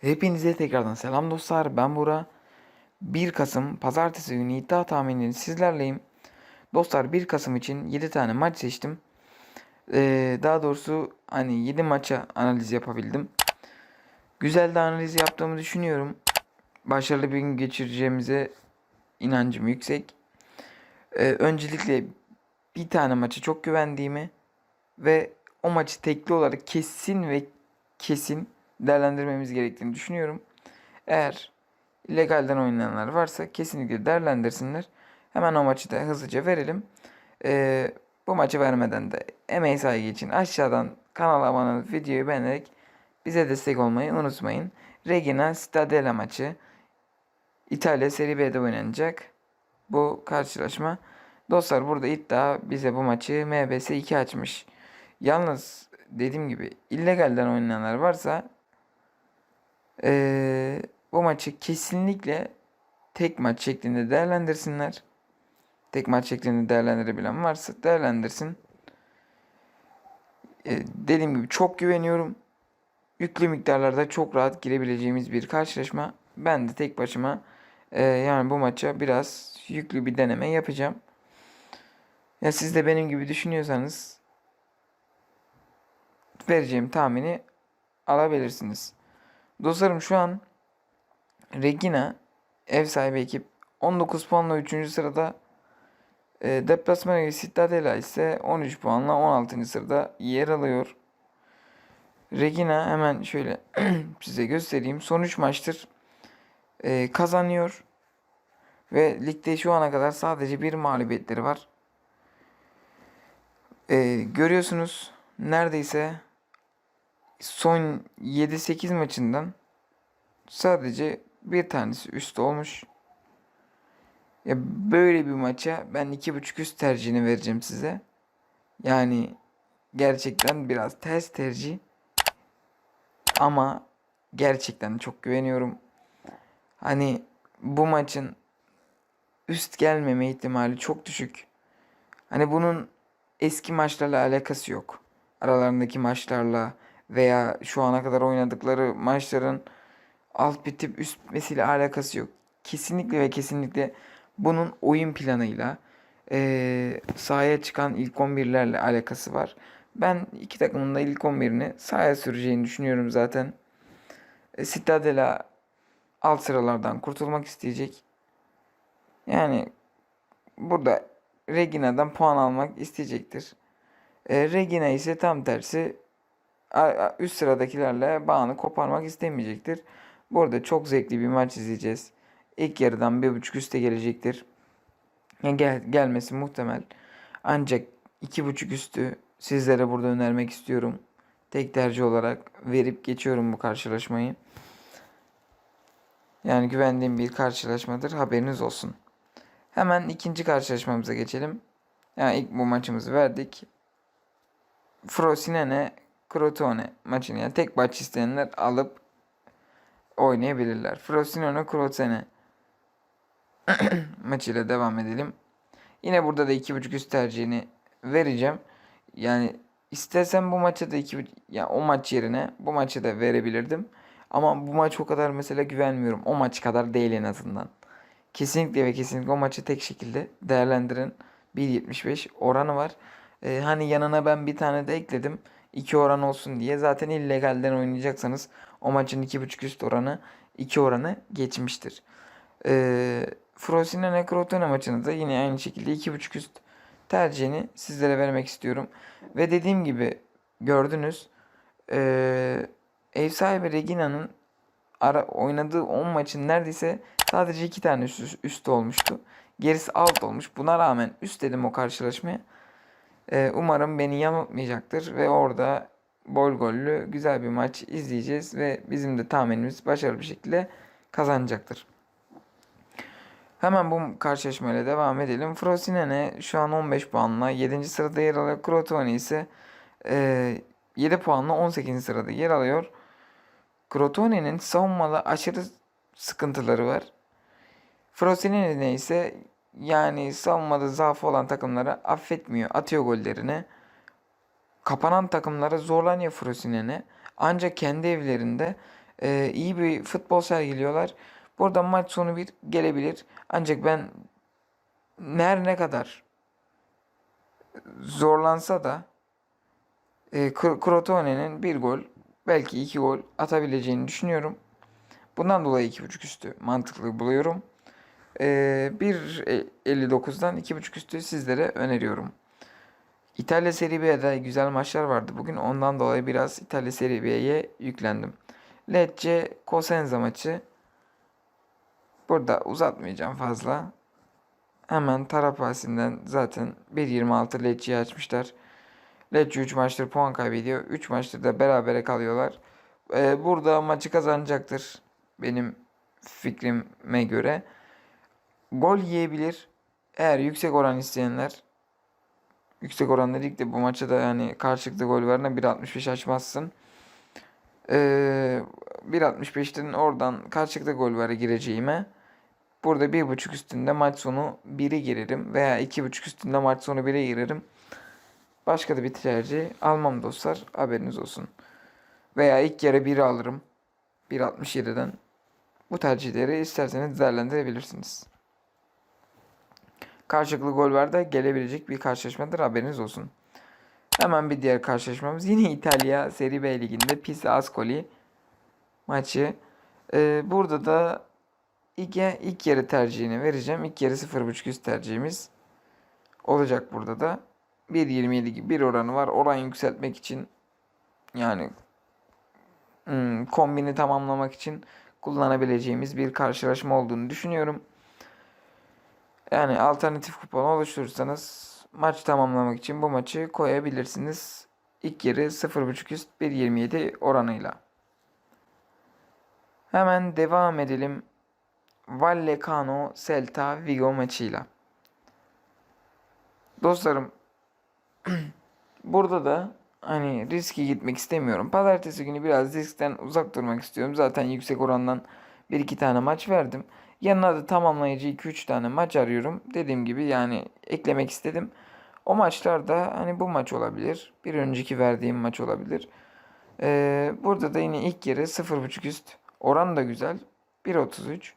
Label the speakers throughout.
Speaker 1: Hepinize tekrardan selam dostlar. Ben Bura. 1 Kasım Pazartesi günü iddia tahminleri sizlerleyim. Dostlar 1 Kasım için 7 tane maç seçtim. Ee, daha doğrusu hani 7 maça analiz yapabildim. Güzel de analiz yaptığımı düşünüyorum. Başarılı bir gün geçireceğimize inancım yüksek. Ee, öncelikle bir tane maça çok güvendiğimi ve o maçı tekli olarak kesin ve kesin değerlendirmemiz gerektiğini düşünüyorum. Eğer illegalden oynayanlar varsa kesinlikle değerlendirsinler. Hemen o maçı da hızlıca verelim. Ee, bu maçı vermeden de emeği saygı için aşağıdan kanala abone olup videoyu beğenerek bize destek olmayı unutmayın. Regina Stadella maçı İtalya Serie B'de oynanacak. Bu karşılaşma. Dostlar burada iddia bize bu maçı MBS 2 açmış. Yalnız dediğim gibi illegalden oynayanlar varsa ee, bu maçı kesinlikle tek maç şeklinde değerlendirsinler. Tek maç şeklinde değerlendirebilen varsa değerlendirsin. Ee, dediğim gibi çok güveniyorum. Yüklü miktarlarda çok rahat girebileceğimiz bir karşılaşma. Ben de tek başıma e, yani bu maça biraz yüklü bir deneme yapacağım. Ya siz de benim gibi düşünüyorsanız vereceğim tahmini alabilirsiniz. Dostlarım şu an Regina ev sahibi ekip 19 puanla 3. sırada. E, deplasman evi Cittadella ise 13 puanla 16. sırada yer alıyor. Regina hemen şöyle size göstereyim. Son 3 maçtır e, kazanıyor. Ve ligde şu ana kadar sadece bir mağlubiyetleri var. E, görüyorsunuz neredeyse son 7-8 maçından sadece bir tanesi üst olmuş. Ya böyle bir maça ben 2.5 üst tercihini vereceğim size. Yani gerçekten biraz ters tercih. Ama gerçekten çok güveniyorum. Hani bu maçın üst gelmeme ihtimali çok düşük. Hani bunun eski maçlarla alakası yok. Aralarındaki maçlarla veya şu ana kadar oynadıkları maçların alt bitip üst bitmesiyle alakası yok. Kesinlikle ve kesinlikle bunun oyun planıyla e, sahaya çıkan ilk 11'lerle alakası var. Ben iki takımın da ilk 11'ini sahaya süreceğini düşünüyorum zaten. E, Citadela alt sıralardan kurtulmak isteyecek. Yani burada Regina'dan puan almak isteyecektir. E, Regina ise tam tersi üst sıradakilerle bağını koparmak istemeyecektir. Burada çok zevkli bir maç izleyeceğiz. İlk yarıdan bir buçuk üste gelecektir. Gel, gelmesi muhtemel. Ancak iki buçuk üstü sizlere burada önermek istiyorum. Tek tercih olarak verip geçiyorum bu karşılaşmayı. Yani güvendiğim bir karşılaşmadır. Haberiniz olsun. Hemen ikinci karşılaşmamıza geçelim. Yani ilk bu maçımızı verdik. Frosinone Crotone maçını yani tek maç isteyenler alıp oynayabilirler. Frosinone Crotone maçıyla devam edelim. Yine burada da 2.5 üst tercihini vereceğim. Yani istesem bu maça da 2 ya yani o maç yerine bu maçı da verebilirdim. Ama bu maç o kadar mesela güvenmiyorum. O maç kadar değil en azından. Kesinlikle ve kesinlikle o maçı tek şekilde değerlendirin. 1.75 oranı var. Ee, hani yanına ben bir tane de ekledim. 2 oran olsun diye. Zaten illegalden oynayacaksanız o maçın 2.5 üst oranı 2 oranı geçmiştir. Ee, Frosinone Crotone maçını da yine aynı şekilde 2.5 üst tercihini sizlere vermek istiyorum. Ve dediğim gibi gördünüz ee, ev sahibi Regina'nın ara, oynadığı 10 maçın neredeyse sadece 2 tane üst, üst olmuştu. Gerisi alt olmuş. Buna rağmen üst dedim o karşılaşmaya. Ee, umarım beni yanıltmayacaktır ve orada bol gollü güzel bir maç izleyeceğiz ve bizim de tahminimiz başarılı bir şekilde kazanacaktır. Hemen bu karşılaşmayla devam edelim. Frosinone şu an 15 puanla 7. sırada yer alıyor. Crotone ise e, 7 puanla 18. sırada yer alıyor. Crotone'nin savunmada aşırı sıkıntıları var. Frosinone ise yani savunmada zaafı olan takımları affetmiyor. Atıyor gollerini. Kapanan takımlara zorlanıyor Frosinone. Ancak kendi evlerinde Ee, iyi bir futbol sergiliyorlar. Burada maç sonu bir gelebilir. Ancak ben her ne kadar zorlansa da e, Crotone'nin bir gol belki iki gol atabileceğini düşünüyorum. Bundan dolayı iki buçuk üstü mantıklı buluyorum. Ee, 1.59'dan iki buçuk üstü sizlere öneriyorum. İtalya Serie B'de güzel maçlar vardı bugün. Ondan dolayı biraz İtalya Serie B'ye yüklendim. Lecce Cosenza maçı. Burada uzatmayacağım fazla. Hemen Tarapasi'nden zaten 1.26 Lecce'yi açmışlar. Lecce 3 maçtır puan kaybediyor. 3 maçtır da berabere kalıyorlar. Ee, burada maçı kazanacaktır. Benim fikrime göre. Gol yiyebilir. Eğer yüksek oran isteyenler yüksek oranlı ligde bu maçta da yani karşılıklı gol verene 1.65 açmazsın. Ee, 1.65'ten oradan karşılıklı gol vere gireceğime burada 1.5 üstünde maç sonu 1'e girerim veya 2.5 üstünde maç sonu 1'e girerim. Başka da bir tercih almam dostlar. Haberiniz olsun. Veya ilk yarı 1'i alırım. 1.67'den. Bu tercihleri isterseniz değerlendirebilirsiniz. Karşılıklı gol var da gelebilecek bir karşılaşmadır haberiniz olsun. Hemen bir diğer karşılaşmamız yine İtalya Serie B liginde Pisa Ascoli maçı. Ee, burada da ilk, ilk yarı tercihini vereceğim. İlk yarı 0.5 üst tercihimiz olacak burada da. 1.27 gibi bir oranı var. Oran yükseltmek için yani hmm, kombini tamamlamak için kullanabileceğimiz bir karşılaşma olduğunu düşünüyorum. Yani alternatif kupon oluşturursanız maç tamamlamak için bu maçı koyabilirsiniz. İlk yarı 0.5 üst 1.27 oranıyla. Hemen devam edelim. Vallecano Celta Vigo maçıyla. Dostlarım burada da hani riski gitmek istemiyorum. Pazartesi günü biraz riskten uzak durmak istiyorum. Zaten yüksek orandan 1-2 tane maç verdim. Yanına da tamamlayıcı 2-3 tane maç arıyorum. Dediğim gibi yani eklemek istedim. O maçlar da hani bu maç olabilir. Bir önceki verdiğim maç olabilir. Ee, burada da yine ilk yarı 0.5 üst. Oran da güzel. 1.33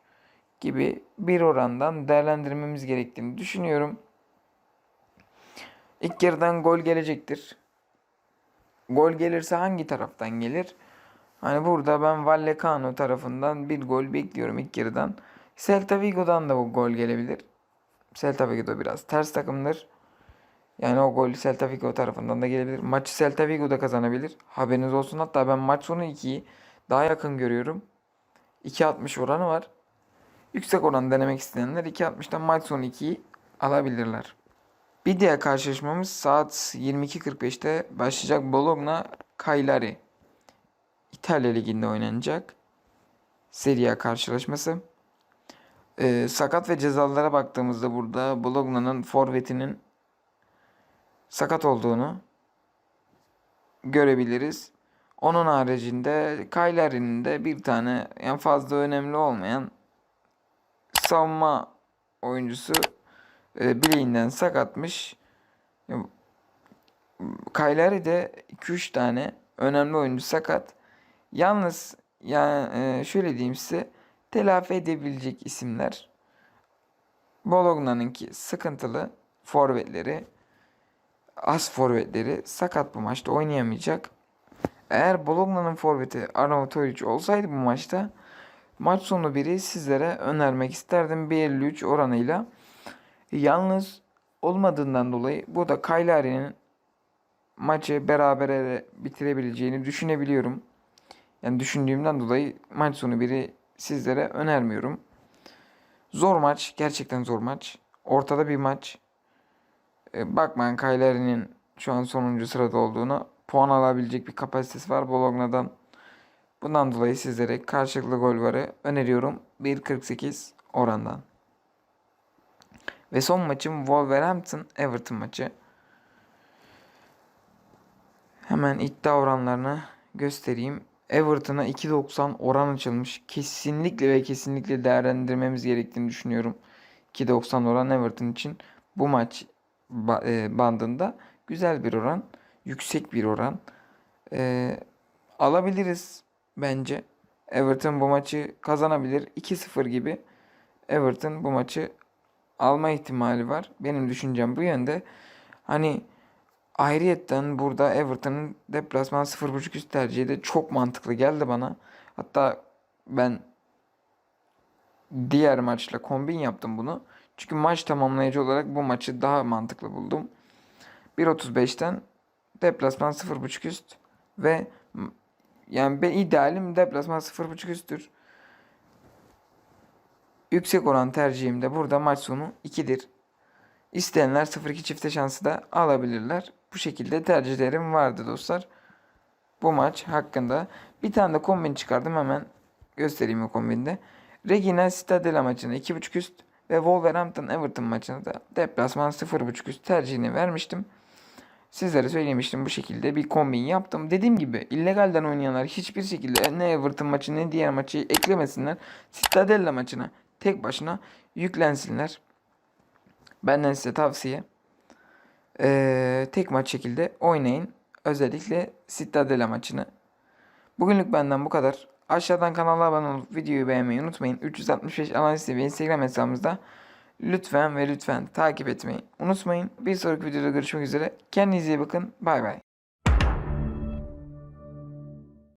Speaker 1: gibi bir orandan değerlendirmemiz gerektiğini düşünüyorum. İlk yarıdan gol gelecektir. Gol gelirse hangi taraftan gelir? Hani burada ben Vallecano tarafından bir gol bekliyorum ilk yarıdan. Celta Vigo'dan da bu gol gelebilir. Celta Vigo biraz ters takımdır. Yani o gol Celta Vigo tarafından da gelebilir. Maçı Celta Vigo da kazanabilir. Haberiniz olsun. Hatta ben maç sonu 2'yi daha yakın görüyorum. 2.60 oranı var. Yüksek oran denemek isteyenler 2.60'dan maç sonu 2'yi alabilirler. Bir diğer karşılaşmamız saat 22.45'te başlayacak Bologna Cagliari. İtalya Ligi'nde oynanacak. Serie karşılaşması. Ee, sakat ve cezalara baktığımızda burada Bologna'nın forvetinin sakat olduğunu görebiliriz. Onun haricinde Cagliari'nin de bir tane en fazla önemli olmayan savunma oyuncusu e, bileğinden sakatmış. Cagliari'de 2-3 tane önemli oyuncu sakat. Yalnız yani e, şöyle diyeyim size telafi edebilecek isimler Bologna'nınki sıkıntılı forvetleri az forvetleri sakat bu maçta oynayamayacak. Eğer Bologna'nın forveti Arnautovic olsaydı bu maçta maç sonu biri sizlere önermek isterdim 1.53 oranıyla. Yalnız olmadığından dolayı bu da Cagliari'nin maçı berabere bitirebileceğini düşünebiliyorum. Yani düşündüğümden dolayı maç sonu biri sizlere önermiyorum. Zor maç. Gerçekten zor maç. Ortada bir maç. E, bakmayın Cagliari'nin şu an sonuncu sırada olduğunu. Puan alabilecek bir kapasitesi var Bologna'dan. Bundan dolayı sizlere karşılıklı gol varı öneriyorum. 1.48 orandan. Ve son maçım Wolverhampton Everton maçı. Hemen iddia oranlarını göstereyim. Everton'a 2.90 oran açılmış. Kesinlikle ve kesinlikle değerlendirmemiz gerektiğini düşünüyorum. 2.90 oran Everton için bu maç e, bandında güzel bir oran. Yüksek bir oran. Ee, alabiliriz bence. Everton bu maçı kazanabilir. 2-0 gibi Everton bu maçı alma ihtimali var. Benim düşüncem bu yönde. Hani ayrıyetten burada Everton'ın deplasman 0.5 üst tercihi de çok mantıklı geldi bana. Hatta ben diğer maçla kombin yaptım bunu. Çünkü maç tamamlayıcı olarak bu maçı daha mantıklı buldum. 1.35'ten deplasman 0.5 üst ve yani ben idealim deplasman 0.5 üsttür. Yüksek oran tercihim de burada maç sonu 2'dir. İsteyenler 0-2 çifte şansı da alabilirler. Bu şekilde tercihlerim vardı dostlar. Bu maç hakkında bir tane de kombin çıkardım hemen göstereyim o kombinde. Regina Citadella maçına 2.5 üst ve Wolverhampton Everton maçına da deplasman 0.5 üst tercihini vermiştim. Sizlere söylemiştim bu şekilde bir kombin yaptım. Dediğim gibi illegalden oynayanlar hiçbir şekilde ne Everton maçı ne diğer maçı eklemesinler. Citadella maçına tek başına yüklensinler. Benden size tavsiye. Ee, tek maç şekilde oynayın. Özellikle Citadella maçını. Bugünlük benden bu kadar. Aşağıdan kanala abone olup videoyu beğenmeyi unutmayın. 365 Analiz ve Instagram hesabımızda lütfen ve lütfen takip etmeyi unutmayın. Bir sonraki videoda görüşmek üzere. Kendinize iyi bakın. Bay bay.